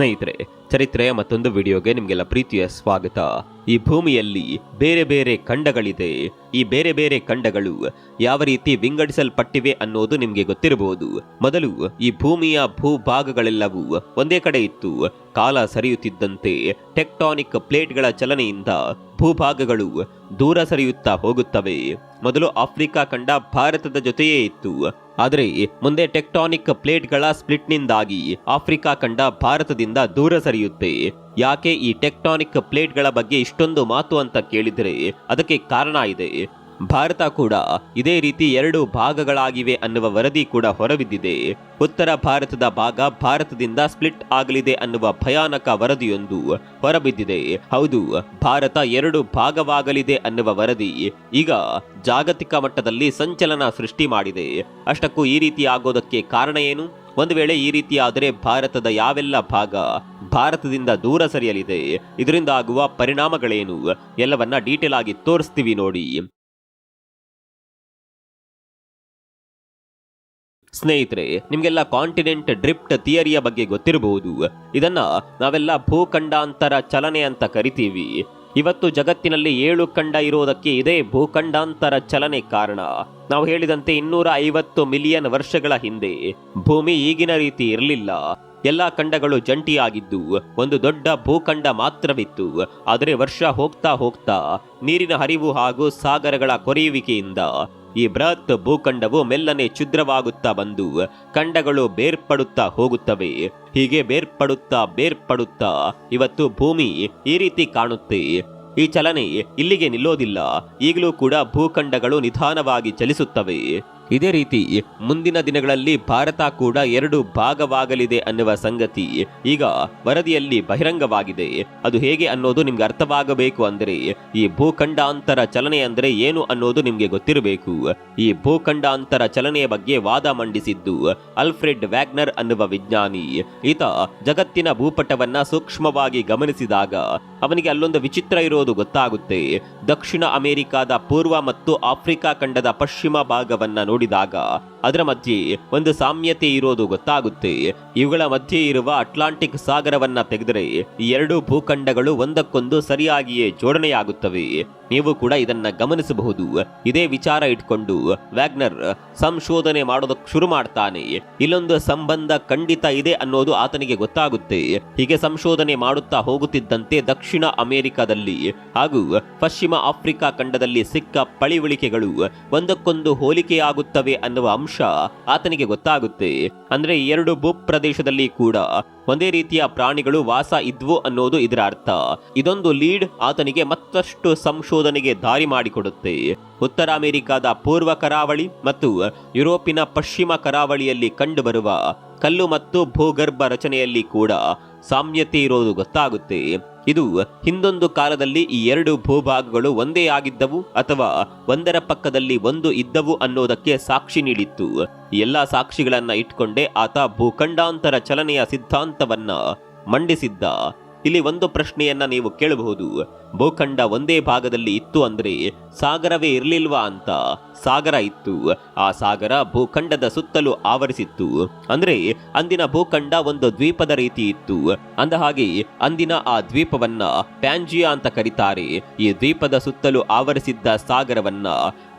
ಸ್ನೇಹಿತರೆ, ಚರಿತ್ರೆಯ ಮತ್ತೊಂದು ವಿಡಿಯೋಗೆ ನಿಮಗೆಲ್ಲ ಪ್ರೀತಿಯ ಸ್ವಾಗತ. ಈ ಭೂಮಿಯಲ್ಲಿ ಬೇರೆ ಬೇರೆ ಖಂಡಗಳಿದೆ. ಈ ಬೇರೆ ಬೇರೆ ಖಂಡಗಳು ಯಾವ ರೀತಿ ವಿಂಗಡಿಸಲ್ಪಟ್ಟಿವೆ ಅನ್ನೋದು ನಿಮಗೆ ಗೊತ್ತಿರಬಹುದು. ಮೊದಲು ಈ ಭೂಮಿಯ ಭೂಭಾಗಗಳೆಲ್ಲವೂ ಒಂದೇ ಕಡೆ ಇತ್ತು. ಕಾಲ ಸರಿಯುತ್ತಿದ್ದಂತೆ ಟೆಕ್ಟಾನಿಕ್ ಪ್ಲೇಟ್ಗಳ ಚಲನೆಯಿಂದ ಭೂಭಾಗಗಳು ದೂರ ಸರಿಯುತ್ತಾ ಹೋಗುತ್ತವೆ. ಮೊದಲು ಆಫ್ರಿಕಾ ಖಂಡ ಭಾರತದ ಜೊತೆಯೇ ಇತ್ತು. ಆದರೆ ಮುಂದೆ ಟೆಕ್ಟಾನಿಕ್ ಪ್ಲೇಟ್ಗಳ ಸ್ಪ್ಲಿಟ್ನಿಂದಾಗಿ ಆಫ್ರಿಕಾ ಖಂಡ ಭಾರತದಿಂದ ದೂರ ಸರಿಯುತ್ತೆ. ಯಾಕೆ ಈ ಟೆಕ್ಟಾನಿಕ್ ಪ್ಲೇಟ್ಗಳ ಬಗ್ಗೆ ಇಷ್ಟೊಂದು ಮಾತು ಅಂತ ಕೇಳಿದರೆ ಅದಕ್ಕೆ ಕಾರಣ ಇದೆ. ಭಾರತ ಕೂಡ ಇದೇ ರೀತಿ ಎರಡು ಭಾಗಗಳಾಗಿವೆ ಅನ್ನುವ ವರದಿ ಕೂಡ ಹೊರಬಿದ್ದಿದೆ. ಉತ್ತರ ಭಾರತದ ಭಾಗ ಭಾರತದಿಂದ ಸ್ಪ್ಲಿಟ್ ಆಗಲಿದೆ ಅನ್ನುವ ಭಯಾನಕ ವರದಿಯೊಂದು ಹೊರಬಿದ್ದಿದೆ. ಹೌದು, ಭಾರತ ಎರಡು ಭಾಗವಾಗಲಿದೆ ಅನ್ನುವ ವರದಿ ಈಗ ಜಾಗತಿಕ ಮಟ್ಟದಲ್ಲಿ ಸಂಚಲನ ಸೃಷ್ಟಿ ಮಾಡಿದೆ. ಅಷ್ಟಕ್ಕೂ ಈ ರೀತಿ ಆಗೋದಕ್ಕೆ ಕಾರಣ ಏನು? ಒಂದು ವೇಳೆ ಈ ರೀತಿ ಆದರೆ ಭಾರತದ ಯಾವೆಲ್ಲ ಭಾಗ ಭಾರತದಿಂದ ದೂರ ಸರಿಯಲಿದೆ? ಇದರಿಂದ ಆಗುವ ಪರಿಣಾಮಗಳೇನು? ಎಲ್ಲವನ್ನ ಡೀಟೇಲ್ ಆಗಿ ತೋರಿಸ್ತೀವಿ ನೋಡಿ. ಸ್ನೇಹಿತರೆ, ನಿಮಗೆಲ್ಲ ಕಾಂಟಿನೆಂಟ್ ಡ್ರಿಫ್ಟ್ ಥಿಯರಿಯ ಬಗ್ಗೆ ಗೊತ್ತಿರಬಹುದು. ಇದನ್ನ ನಾವೆಲ್ಲ ಭೂಖಂಡಾಂತರ ಚಲನೆ ಅಂತ ಕರಿತೀವಿ. ಇವತ್ತು ಜಗತ್ತಿನಲ್ಲಿ ಏಳು ಖಂಡ ಇರೋದಕ್ಕೆ ಇದೇ ಭೂಖಂಡಾಂತರ ಚಲನೆ ಕಾರಣ. ನಾವು ಹೇಳಿದಂತೆ ಇನ್ನೂರ ಐವತ್ತು ಮಿಲಿಯನ್ ವರ್ಷಗಳ ಹಿಂದೆ ಭೂಮಿ ಈಗಿನ ರೀತಿ ಇರಲಿಲ್ಲ. ಎಲ್ಲಾ ಖಂಡಗಳು ಜಂಟಿಯಾಗಿದ್ದು, ಒಂದು ದೊಡ್ಡ ಭೂಖಂಡ ಮಾತ್ರವಿತ್ತು. ಆದರೆ ವರ್ಷ ಹೋಗ್ತಾ ಹೋಗ್ತಾ ನೀರಿನ ಹರಿವು ಹಾಗೂ ಸಾಗರಗಳ ಕೊರೆಯುವಿಕೆಯಿಂದ ಈ ಬೃಹತ್ ಭೂಖಂಡವು ಮೆಲ್ಲನೆ ಛಿದ್ರವಾಗುತ್ತಾ ಬಂದು ಖಂಡಗಳು ಬೇರ್ಪಡುತ್ತಾ ಹೋಗುತ್ತವೆ. ಹೀಗೆ ಬೇರ್ಪಡುತ್ತಾ ಬೇರ್ಪಡುತ್ತಾ ಇವತ್ತು ಭೂಮಿ ಈ ರೀತಿ ಕಾಣುತ್ತೆ. ಈ ಚಲನೆ ಇಲ್ಲಿಗೆ ನಿಲ್ಲೋದಿಲ್ಲ. ಈಗಲೂ ಕೂಡ ಭೂಖಂಡಗಳು ನಿಧಾನವಾಗಿ ಚಲಿಸುತ್ತವೆ. ಇದೇ ರೀತಿ ಮುಂದಿನ ದಿನಗಳಲ್ಲಿ ಭಾರತ ಕೂಡ ಎರಡು ಭಾಗವಾಗಲಿದೆ ಅನ್ನುವ ಸಂಗತಿ ಈಗ ವರದಿಯಲ್ಲಿ ಬಹಿರಂಗವಾಗಿದೆ. ಅದು ಹೇಗೆ ಅನ್ನೋದು ನಿಮ್ಗೆ ಅರ್ಥವಾಗಬೇಕು ಅಂದರೆ ಈ ಭೂಖಂಡಾಂತರ ಚಲನೆ ಅಂದರೆ ಏನು ಅನ್ನೋದು ನಿಮ್ಗೆ ಗೊತ್ತಿರಬೇಕು. ಈ ಭೂಖಂಡಾಂತರ ಚಲನೆಯ ಬಗ್ಗೆ ವಾದ ಮಂಡಿಸಿದ್ದು ಅಲ್ಫ್ರೆಡ್ ವ್ಯಾಗ್ನರ್ ಅನ್ನುವ ವಿಜ್ಞಾನಿ. ಈತ ಜಗತ್ತಿನ ಭೂಪಟವನ್ನ ಸೂಕ್ಷ್ಮವಾಗಿ ಗಮನಿಸಿದಾಗ ಅವನಿಗೆ ಅಲ್ಲೊಂದು ವಿಚಿತ್ರ ಇರೋದು ಗೊತ್ತಾಗುತ್ತೆ. ದಕ್ಷಿಣ ಅಮೆರಿಕಾದ ಪೂರ್ವ ಮತ್ತು ಆಫ್ರಿಕಾ ಖಂಡದ ಪಶ್ಚಿಮ ಭಾಗವನ್ನ ನೋಡಿದಾಗ ಅದರ ಮಧ್ಯೆ ಒಂದು ಸಾಮ್ಯತೆ ಇರೋದು ಗೊತ್ತಾಗುತ್ತೆ. ಇವುಗಳ ಮಧ್ಯೆ ಇರುವ ಅಟ್ಲಾಂಟಿಕ್ ಸಾಗರವನ್ನ ತೆಗೆದರೆ ಎರಡು ಭೂಖಂಡಗಳು ಒಂದಕ್ಕೊಂದು ಸರಿಯಾಗಿಯೇ ಜೋಡಣೆಯಾಗುತ್ತವೆ. ನೀವು ಕೂಡ ಇದನ್ನ ಗಮನಿಸಬಹುದು. ಇದೇ ವಿಚಾರ ಇಟ್ಕೊಂಡು ವ್ಯಾಗ್ನರ್ ಸಂಶೋಧನೆ ಮಾಡೋದಕ್ಕೆ ಶುರು ಮಾಡ್ತಾನೆ. ಇಲ್ಲೊಂದು ಸಂಬಂಧ ಖಂಡಿತ ಇದೆ ಅನ್ನೋದು ಆತನಿಗೆ ಗೊತ್ತಾಗುತ್ತೆ. ಹೀಗೆ ಸಂಶೋಧನೆ ಮಾಡುತ್ತಾ ಹೋಗುತ್ತಿದ್ದಂತೆ ದಕ್ಷಿಣ ಅಮೆರಿಕದಲ್ಲಿ ಹಾಗೂ ಪಶ್ಚಿಮ ಆಫ್ರಿಕಾ ಖಂಡದಲ್ಲಿ ಸಿಕ್ಕ ಪಳಿವಳಿಕೆಗಳು ಒಂದಕ್ಕೊಂದು ಹೋಲಿಕೆಯಾಗುತ್ತವೆ ಅನ್ನುವ ಅಂಶ ಆತನಿಗೆ ಗೊತ್ತಾಗುತ್ತೆ. ಅಂದ್ರೆ ಎರಡು ಭೂಪ್ರದೇಶದಲ್ಲಿ ಕೂಡ ಒಂದೇ ರೀತಿಯ ಪ್ರಾಣಿಗಳು ವಾಸ ಇದ್ವು ಅನ್ನೋದು ಇದರ ಅರ್ಥ. ಇದೊಂದು ಲೀಡ್ ಆತನಿಗೆ ಮತ್ತಷ್ಟು ಸಂಶೋಧನೆಗೆ ದಾರಿ ಮಾಡಿಕೊಡುತ್ತೆ. ಉತ್ತರ ಅಮೆರಿಕಾದ ಪೂರ್ವ ಕರಾವಳಿ ಮತ್ತು ಯುರೋಪಿನ ಪಶ್ಚಿಮ ಕರಾವಳಿಯಲ್ಲಿ ಕಂಡುಬರುವ ಕಲ್ಲು ಮತ್ತು ಭೂಗರ್ಭ ರಚನೆಯಲ್ಲಿ ಕೂಡ ಸಾಮ್ಯತೆ ಇರೋದು ಗೊತ್ತಾಗುತ್ತೆ. ಇದು ಹಿಂದೊಂದು ಕಾಲದಲ್ಲಿ ಈ ಎರಡು ಭೂಭಾಗಗಳು ಒಂದೇ ಆಗಿದ್ದವು ಅಥವಾ ಒಂದರ ಪಕ್ಕದಲ್ಲಿ ಒಂದು ಇದ್ದವು ಅನ್ನೋದಕ್ಕೆ ಸಾಕ್ಷಿ ನೀಡಿತ್ತು. ಎಲ್ಲ ಸಾಕ್ಷಿಗಳನ್ನ ಇಟ್ಕೊಂಡೇ ಆತ ಭೂಖಂಡಾಂತರ ಚಲನೆಯ ಸಿದ್ಧಾಂತವನ್ನ ಮಂಡಿಸಿದ್ದ. ಇಲ್ಲಿ ಒಂದು ಪ್ರಶ್ನೆಯನ್ನ ನೀವು ಕೇಳಬಹುದು. ಭೂಖಂಡ ಒಂದೇ ಭಾಗದಲ್ಲಿ ಇತ್ತು ಅಂದ್ರೆ ಸಾಗರವೇ ಇರಲಿಲ್ವಾ ಅಂತ ಸಾಗರ ಇತ್ತು. ಆ ಸಾಗರ ಭೂಖಂಡದ ಸುತ್ತಲೂ ಆವರಿಸಿತ್ತು. ಅಂದ್ರೆ ಅಂದಿನ ಭೂಖಂಡ ಒಂದು ದ್ವೀಪದ ರೀತಿ ಇತ್ತು. ಅಂದ ಹಾಗೆ ಅಂದಿನ ಆ ದ್ವೀಪವನ್ನ ಪ್ಯಾಂಜಿಯಾ ಅಂತ ಕರೀತಾರೆ. ಈ ದ್ವೀಪದ ಸುತ್ತಲೂ ಆವರಿಸಿದ್ದ ಸಾಗರವನ್ನ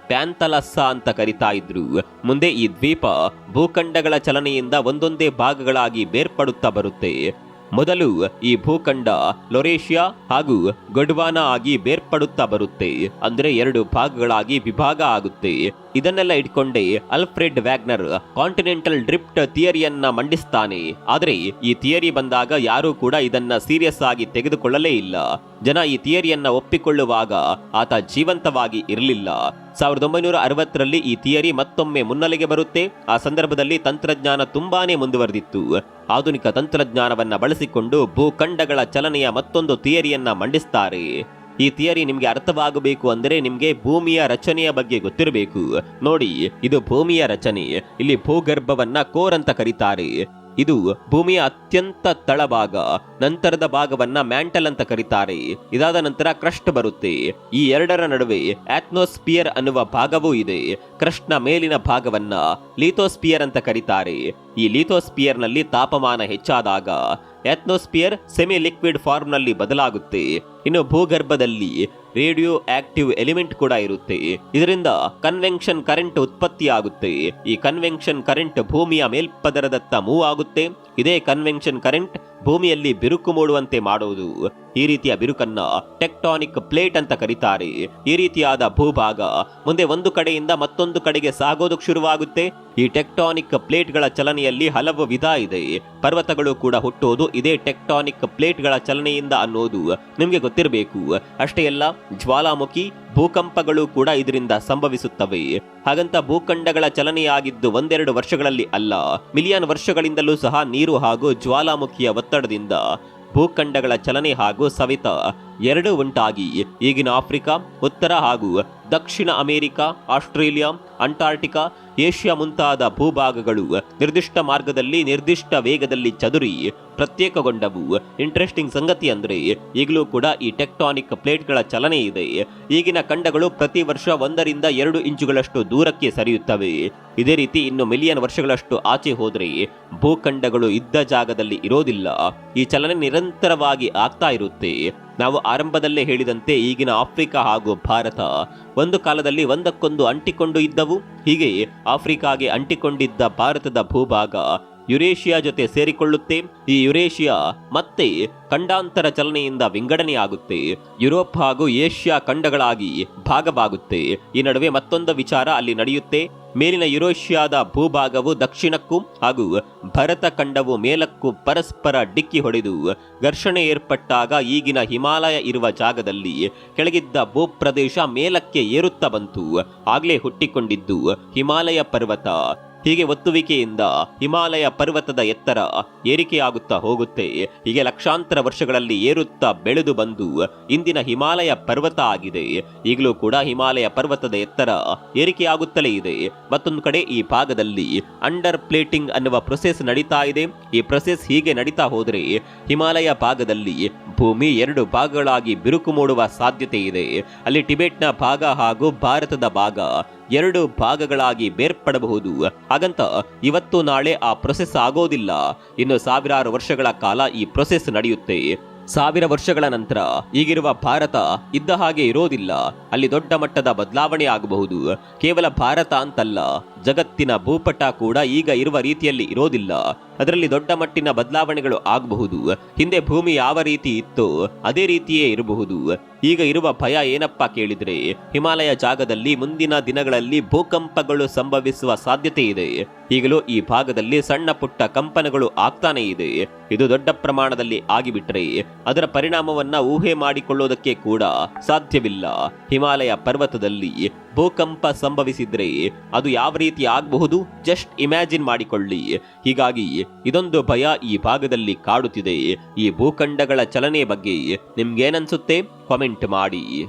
ಪ್ಯಾಂತಲಸ್ಸ ಅಂತ ಕರಿತಾ ಇದ್ರು. ಮುಂದೆ ಈ ದ್ವೀಪ ಭೂಖಂಡಗಳ ಚಲನೆಯಿಂದ ಒಂದೊಂದೇ ಭಾಗಗಳಾಗಿ ಬೇರ್ಪಡುತ್ತಾ ಬರುತ್ತೆ. ಮೊದಲು ಈ ಭೂಖಂಡ ಲೊರೇಷಿಯಾ ಹಾಗೂ ಗೊಡ್ವಾನಾ ಆಗಿ ಬೇರ್ಪಡುತ್ತಾ ಬರುತ್ತೆ. ಅಂದ್ರೆ ಎರಡು ಭಾಗಗಳಾಗಿ ವಿಭಾಗ ಆಗುತ್ತೆ. ಇದನ್ನೆಲ್ಲ ಇಟ್ಕೊಂಡೇ ಅಲ್ಫ್ರೆಡ್ ವ್ಯಾಗ್ನರ್ ಕಾಂಟಿನೆಂಟಲ್ ಡ್ರಿಫ್ಟ್ ಥಿಯರಿಯನ್ನ ಮಂಡಿಸ್ತಾನೆ. ಆದರೆ ಈ ಥಿಯರಿ ಬಂದಾಗ ಯಾರೂ ಕೂಡ ಇದನ್ನ ಸೀರಿಯಸ್ ಆಗಿ ತೆಗೆದುಕೊಳ್ಳಲೇ ಇಲ್ಲ. ಜನ ಈ ಥಿಯರಿಯನ್ನ ಒಪ್ಪಿಕೊಳ್ಳುವಾಗ ಆತ ಜೀವಂತವಾಗಿ ಇರಲಿಲ್ಲ. ಸಾವಿರದ ಒಂಬೈನೂರ ಅರವತ್ತರಲ್ಲಿ ಈ ಥಿಯರಿ ಮತ್ತೊಮ್ಮೆ ಮುನ್ನೆಲೆಗೆ ಬರುತ್ತೆ. ಆ ಸಂದರ್ಭದಲ್ಲಿ ತಂತ್ರಜ್ಞಾನ ತುಂಬಾನೇ ಮುಂದುವರೆದಿತ್ತು. ಆಧುನಿಕ ತಂತ್ರಜ್ಞಾನವನ್ನ ಬಳಸಿಕೊಂಡು ಭೂಖಂಡಗಳ ಚಲನೆಯ ಮತ್ತೊಂದು ಥಿಯರಿಯನ್ನ ಮಂಡಿಸ್ತಾರೆ. ಈ ಥಿಯರಿ ನಿಮಗೆ ಅರ್ಥವಾಗಬೇಕು ಅಂದರೆ ನಿಮಗೆ ಭೂಮಿಯ ರಚನೆಯ ಬಗ್ಗೆ ಗೊತ್ತಿರಬೇಕು. ನೋಡಿ, ಇದು ಭೂಮಿಯ ರಚನೆ. ಇಲ್ಲಿ ಭೂಗರ್ಭವನ್ನ ಕೋರ್ ಅಂತ ಕರೀತಾರೆ. ಇದು ಭೂಮಿಯ ಅತ್ಯಂತ ತಳಭಾಗ ನಂತರದ ಭಾಗವನ್ನ ಮ್ಯಾಂಟಲ್ ಅಂತ ಕರೀತಾರೆ. ಇದಾದ ನಂತರ ಕ್ರಸ್ಟ್ ಬರುತ್ತೆ. ಈ ಎರಡರ ನಡುವೆ ಆತ್ಮೋಸ್ಪಿಯರ್ ಅನ್ನುವ ಭಾಗವೂ ಇದೆ. ಕ್ರಸ್ಟ್ನ ಮೇಲಿನ ಭಾಗವನ್ನ ಲೀಥೋಸ್ಪಿಯರ್ ಅಂತ ಕರೀತಾರೆ. ಈ ಲೀಥೋಸ್ಪಿಯರ್ನಲ್ಲಿ ತಾಪಮಾನ ಹೆಚ್ಚಾದಾಗ ಆತ್ಮೋಸ್ಪಿಯರ್ ಸೆಮಿ ಲಿಕ್ವಿಡ್ ಫಾರ್ಮ್ನಲ್ಲಿ ಬದಲಾಗುತ್ತೆ. ಇನ್ನು ಭೂಗರ್ಭದಲ್ಲಿ ರೇಡಿಯೋ ಆಕ್ಟಿವ್ ಎಲಿಮೆಂಟ್ ಕೂಡ ಇರುತ್ತೆ. ಇದರಿಂದ ಕನ್ವೆನ್ಷನ್ ಕರೆಂಟ್ ಉತ್ಪತ್ತಿಯಾಗುತ್ತೆ. ಈ ಕನ್ವೆನ್ಷನ್ ಕರೆಂಟ್ ಭೂಮಿಯ ಮೇಲ್ಪದರದತ್ತ ಮೂವ್ ಆಗುತ್ತೆ. ಇದೇ ಕನ್ವೆನ್ಷನ್ ಕರೆಂಟ್ ಭೂಮಿಯಲ್ಲಿ ಬಿರುಕು ಮೂಡುವಂತೆ ಮಾಡುವುದು ಈ ರೀತಿಯ ಬಿರುಕನ್ನ ಟೆಕ್ಟಾನಿಕ್ ಪ್ಲೇಟ್ ಅಂತ ಕರೀತಾರೆ. ಈ ರೀತಿಯಾದ ಭೂಭಾಗ ಮುಂದೆ ಒಂದು ಕಡೆಯಿಂದ ಮತ್ತೊಂದು ಕಡೆಗೆ ಸಾಗೋದಕ್ಕೆ ಶುರುವಾಗುತ್ತೆ. ಈ ಟೆಕ್ಟಾನಿಕ್ ಪ್ಲೇಟ್ಗಳ ಚಲನೆಯಲ್ಲಿ ಹಲವು ವಿಧ ಇದೆ. ಪರ್ವತಗಳು ಕೂಡ ಹುಟ್ಟೋದು ಇದೇ ಟೆಕ್ಟಾನಿಕ್ ಪ್ಲೇಟ್ಗಳ ಚಲನೆಯಿಂದ ಅನ್ನೋದು ನಿಮಗೆ ಗೊತ್ತಿರಬೇಕು. ಅಷ್ಟೇ ಅಲ್ಲ, ಜ್ವಾಲಾಮುಖಿ, ಭೂಕಂಪಗಳು ಕೂಡ ಇದರಿಂದ ಸಂಭವಿಸುತ್ತವೆ. ಹಾಗಂತ ಭೂಖಂಡಗಳ ಚಲನೆಯಾಗಿದ್ದು ಒಂದೆರಡು ವರ್ಷಗಳಲ್ಲಿ ಅಲ್ಲ, ಮಿಲಿಯನ್ ವರ್ಷಗಳಿಂದಲೂ ಸಹ ನೀರು ಹಾಗೂ ಜ್ವಾಲಾಮುಖಿಯ ಒತ್ತಡದಿಂದ ಭೂಖಂಡಗಳ ಚಲನೆ ಹಾಗೂ ಸವಿತ ಎರಡೂ ಉಂಟಾಗಿ. ಈಗಿನ ಆಫ್ರಿಕಾ, ಉತ್ತರ ಹಾಗೂ ದಕ್ಷಿಣ ಅಮೆರಿಕ, ಆಸ್ಟ್ರೇಲಿಯಾ ಅಂಟಾರ್ಟಿಕಾ ಏಷ್ಯಾ ಮುಂತಾದ ಭೂಭಾಗಗಳು ನಿರ್ದಿಷ್ಟ ಮಾರ್ಗದಲ್ಲಿ ನಿರ್ದಿಷ್ಟ ವೇಗದಲ್ಲಿ ಚದುರಿ ಪ್ರತ್ಯೇಕಗೊಂಡವು. ಇಂಟ್ರೆಸ್ಟಿಂಗ್ ಸಂಗತಿ ಅಂದ್ರೆ ಈಗಲೂ ಕೂಡ ಈ ಟೆಕ್ಟಾನಿಕ್ ಪ್ಲೇಟ್ಗಳ ಚಲನೆ ಇದೆ. ಈಗಿನ ಖಂಡಗಳು ಪ್ರತಿ ವರ್ಷ ಒಂದರಿಂದ ಎರಡು ಇಂಚುಗಳಷ್ಟು ದೂರಕ್ಕೆ ಸರಿಯುತ್ತವೆ. ಇದೇ ರೀತಿ ಇನ್ನು ಮಿಲಿಯನ್ ವರ್ಷಗಳಷ್ಟು ಆಚೆ ಹೋದ್ರೆ ಭೂಖಂಡಗಳು ಇದ್ದ ಜಾಗದಲ್ಲಿ ಇರೋದಿಲ್ಲ. ಈ ಚಲನೆ ನಿರಂತರವಾಗಿ ಆಗ್ತಾ ಇರುತ್ತೆ. ನಾವು ಆರಂಭದಲ್ಲೇ ಹೇಳಿದಂತೆ ಈಗಿನ ಆಫ್ರಿಕಾ ಹಾಗೂ ಭಾರತ ಒಂದು ಕಾಲದಲ್ಲಿ ಒಂದಕ್ಕೊಂದು ಅಂಟಿಕೊಂಡು ಇದ್ದವು. ಹೀಗೆ ಆಫ್ರಿಕಾಗೆ ಅಂಟಿಕೊಂಡಿದ್ದ ಭಾರತದ ಭೂಭಾಗ ಯುರೇಷಿಯಾ ಜೊತೆ ಸೇರಿಕೊಳ್ಳುತ್ತೆ. ಈ ಯುರೇಷಿಯಾ ಮತ್ತೆ ಖಂಡಾಂತರ ಚಲನೆಯಿಂದ ವಿಂಗಡಣೆಯಾಗುತ್ತೆ ಯುರೋಪ್ ಹಾಗೂ ಏಷ್ಯಾ ಖಂಡಗಳಾಗಿ ಭಾಗವಾಗುತ್ತೆ. ಈ ನಡುವೆ ಮತ್ತೊಂದು ವಿಚಾರ ಅಲ್ಲಿ ನಡೆಯುತ್ತೆ. ಮೇಲಿನ ಯುರೋಷಿಯಾದ ಭೂಭಾಗವು ದಕ್ಷಿಣಕ್ಕೂ ಹಾಗೂ ಭರತ ಖಂಡವು ಮೇಲಕ್ಕೂ ಪರಸ್ಪರ ಡಿಕ್ಕಿ ಹೊಡೆದು ಘರ್ಷಣೆ ಏರ್ಪಟ್ಟಾಗ ಈಗಿನ ಹಿಮಾಲಯ ಇರುವ ಜಾಗದಲ್ಲಿ ಕೆಳಗಿದ್ದ ಭೂಪ್ರದೇಶ ಮೇಲಕ್ಕೆ ಏರುತ್ತಾ ಬಂತು. ಆಗ್ಲೇ ಹುಟ್ಟಿಕೊಂಡಿದ್ದು ಹಿಮಾಲಯ ಪರ್ವತ. ಹೀಗೆ ಒತ್ತುವಿಕೆಯಿಂದ ಹಿಮಾಲಯ ಪರ್ವತದ ಎತ್ತರ ಏರಿಕೆಯಾಗುತ್ತಾ ಹೋಗುತ್ತೆ. ಹೀಗೆ ಲಕ್ಷಾಂತರ ವರ್ಷಗಳಲ್ಲಿ ಏರುತ್ತಾ ಬೆಳೆದು ಬಂದು ಇಂದಿನ ಹಿಮಾಲಯ ಪರ್ವತ ಆಗಿದೆ. ಈಗಲೂ ಕೂಡ ಹಿಮಾಲಯ ಪರ್ವತದ ಎತ್ತರ ಏರಿಕೆಯಾಗುತ್ತಲೇ ಇದೆ. ಮತ್ತೊಂದು ಕಡೆ ಈ ಭಾಗದಲ್ಲಿ ಅಂಡರ್ ಪ್ಲೇಟಿಂಗ್ ಅನ್ನುವ ಪ್ರೊಸೆಸ್ ನಡೀತಾ ಇದೆ. ಈ ಪ್ರೊಸೆಸ್ ಹೀಗೆ ನಡೀತಾ ಹೋದರೆ ಹಿಮಾಲಯ ಭಾಗದಲ್ಲಿ ಭೂಮಿ ಎರಡು ಭಾಗಗಳಾಗಿ ಬಿರುಕು ಮೂಡುವ ಸಾಧ್ಯತೆ ಇದೆ. ಅಲ್ಲಿ ಟಿಬೆಟ್ನ ಭಾಗ ಹಾಗೂ ಭಾರತದ ಭಾಗ ಎರಡು ಭಾಗಗಳಾಗಿ ಬೇರ್ಪಡಬಹುದು. ಹಾಗಂತ ಇವತ್ತು ನಾಳೆ ಆ ಪ್ರೊಸೆಸ್ ಆಗೋದಿಲ್ಲ. ಇನ್ನು ಸಾವಿರಾರು ವರ್ಷಗಳ ಕಾಲ ಈ ಪ್ರೊಸೆಸ್ ನಡೆಯುತ್ತೆ. ಸಾವಿರ ವರ್ಷಗಳ ನಂತರ ಈಗಿರುವ ಭಾರತ ಇದ್ದ ಹಾಗೆ ಇರೋದಿಲ್ಲ. ಅಲ್ಲಿ ದೊಡ್ಡ ಮಟ್ಟದ ಬದಲಾವಣೆ ಆಗಬಹುದು. ಕೇವಲ ಭಾರತ ಅಂತಲ್ಲ, ಜಗತ್ತಿನ ಭೂಪಟ ಕೂಡ ಈಗ ಇರುವ ರೀತಿಯಲ್ಲಿ ಇರೋದಿಲ್ಲ. ಅದರಲ್ಲಿ ದೊಡ್ಡ ಮಟ್ಟಿನ ಬದಲಾವಣೆಗಳು ಆಗಬಹುದು. ಹಿಂದೆ ಭೂಮಿ ಯಾವ ರೀತಿ ಇತ್ತೋ ಅದೇ ರೀತಿಯೇ ಇರಬಹುದು. ಈಗ ಇರುವ ಭಯ ಏನಪ್ಪಾ ಕೇಳಿದ್ರೆ, ಹಿಮಾಲಯ ಜಾಗದಲ್ಲಿ ಮುಂದಿನ ದಿನಗಳಲ್ಲಿ ಭೂಕಂಪಗಳು ಸಂಭವಿಸುವ ಸಾಧ್ಯತೆ ಇದೆ. ಈಗಲೂ ಈ ಭಾಗದಲ್ಲಿ ಸಣ್ಣ ಪುಟ್ಟ ಕಂಪನಗಳು ಆಗ್ತಾನೆ ಇದೆ. ಇದು ದೊಡ್ಡ ಪ್ರಮಾಣದಲ್ಲಿ ಆಗಿಬಿಟ್ರೆ ಅದರ ಪರಿಣಾಮವನ್ನ ಊಹೆ ಮಾಡಿಕೊಳ್ಳೋದಕ್ಕೆ ಕೂಡ ಸಾಧ್ಯವಿಲ್ಲ. ಹಿಮಾಲಯ ಪರ್ವತದಲ್ಲಿ ಭೂಕಂಪ ಸಂಭವಿಸಿದ್ರೆ ಅದು ಯಾವ ರೀತಿ ಆಗಬಹುದು? ಜಸ್ಟ್ ಇಮ್ಯಾಜಿನ್ ಮಾಡಿಕೊಳ್ಳಿ. ಹೀಗಾಗಿ ಇದೊಂದು ಭಯ ಈ ಭಾಗದಲ್ಲಿ ಕಾಡುತ್ತಿದೆ. ಈ ಭೂಖಂಡಗಳ ಚಲನೆ ಬಗ್ಗೆ ನಿಮ್ಗೇನನ್ಸುತ್ತೆ? ಕಾಮೆಂಟ್ ಮಾಡಿ.